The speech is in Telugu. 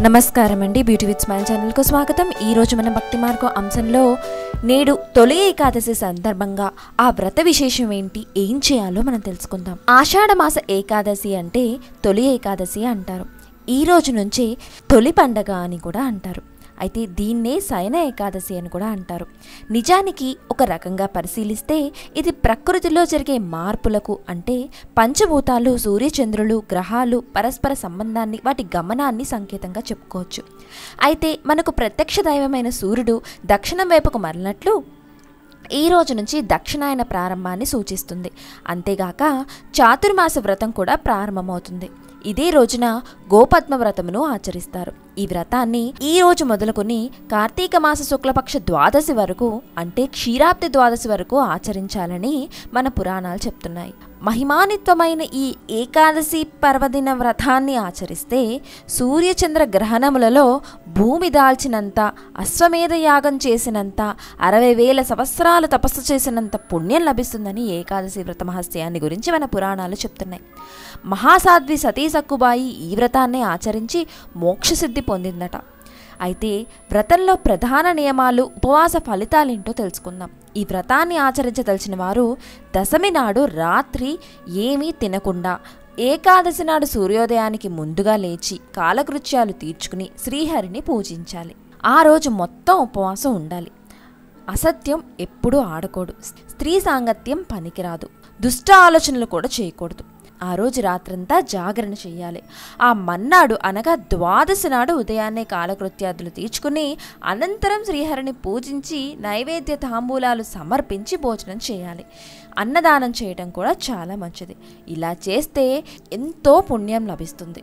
నమస్కారం అండి బ్యూటీ విత్ స్మైల్ ఛానల్కు స్వాగతం. ఈరోజు మన భక్తి మార్గం అంశంలో నేడు తొలి ఏకాదశి సందర్భంగా ఆ వ్రత విశేషం ఏంటి? ఏం చేయాలో మనం తెలుసుకుందాం. ఆషాఢమాస ఏకాదశి అంటే తొలి ఏకాదశి అంటారు. ఈ రోజు నుంచి తొలి పండగ అని కూడా అంటారు. అయితే దీన్నే శయన ఏకాదశి అని కూడా అంటారు. నిజానికి ఒక రకంగా పరిశీలిస్తే ఇది ప్రకృతిలో జరిగే మార్పులకు అంటే పంచభూతాలు సూర్యచంద్రులు గ్రహాలు పరస్పర సంబంధాన్ని వాటి గమనాన్ని సంకేతంగా చెప్పుకోవచ్చు. అయితే మనకు ప్రత్యక్ష దైవమైన సూర్యుడు దక్షిణం వైపుకు మరలినట్లు ఈ రోజు నుంచి దక్షిణాయన ప్రారంభాన్ని సూచిస్తుంది. అంతేగాక చాతుర్మాస వ్రతం కూడా ప్రారంభమవుతుంది. ఇదే రోజున గోపద్మ వ్రతమును ఆచరిస్తారు. ఈ వ్రతాన్ని ఈ రోజు మొదలుకొని కార్తీక మాస శుక్లపక్ష ద్వాదశి వరకు అంటే క్షీరాబ్ది ద్వాదశి వరకు ఆచరించాలని మన పురాణాలు చెప్తున్నాయి. మహిమానిత్వమైన ఈ ఏకాదశి పర్వదిన వ్రతాన్ని ఆచరిస్తే సూర్యచంద్ర గ్రహణములలో భూమి దాల్చినంత అశ్వమేధ యాగం చేసినంత అరవై వేల సంవత్సరాలు తపస్సు చేసినంత పుణ్యం లభిస్తుందని ఏకాదశి వ్రత మహస్యాన్ని గురించి మన పురాణాలు చెప్తున్నాయి. మహాసాధ్వి సతీ సక్కుబాయి ఈ వ్రతాన్ని ఆచరించి మోక్షసిద్ధి పొందిందట. అయితే వ్రతంలో ప్రధాన నియమాలు ఉపవాస ఫలితాలేంటో తెలుసుకుందాం. ఈ వ్రతాన్ని ఆచరించదలిచిన వారు దశమి నాడు రాత్రి ఏమీ తినకుండా ఏకాదశి నాడు సూర్యోదయానికి ముందుగా లేచి కాలకృత్యాలు తీర్చుకుని శ్రీహరిని పూజించాలి. ఆ రోజు మొత్తం ఉపవాసం ఉండాలి. అసత్యం ఎప్పుడూ ఆడకూడదు. స్త్రీ సాంగత్యం పనికిరాదు. దుష్ట ఆలోచనలు కూడా చేయకూడదు. ఆ రోజు రాత్రంతా జాగరణ చేయాలి ఆ మన్నాడు అనగా ద్వాదశి నాడు ఉదయాన్నే కాలకృత్యాదులు తీర్చుకుని అనంతరం శ్రీహరిని పూజించి నైవేద్య తాంబూలాలు సమర్పించి భోజనం చేయాలి. అన్నదానం చేయడం కూడా చాలా మంచిది. ఇలా చేస్తే ఎంతో పుణ్యం లభిస్తుంది.